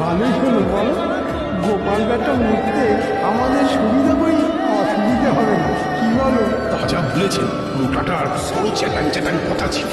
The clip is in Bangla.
ভালোই হলো বলো। গোপাল বেটা উঠতে আমাদের সুবিধা বই অসুবিধা হবে না। কি বলো? তা যা বলেছেন মোটাটার সরু চেটান চেটান কথা ছিল।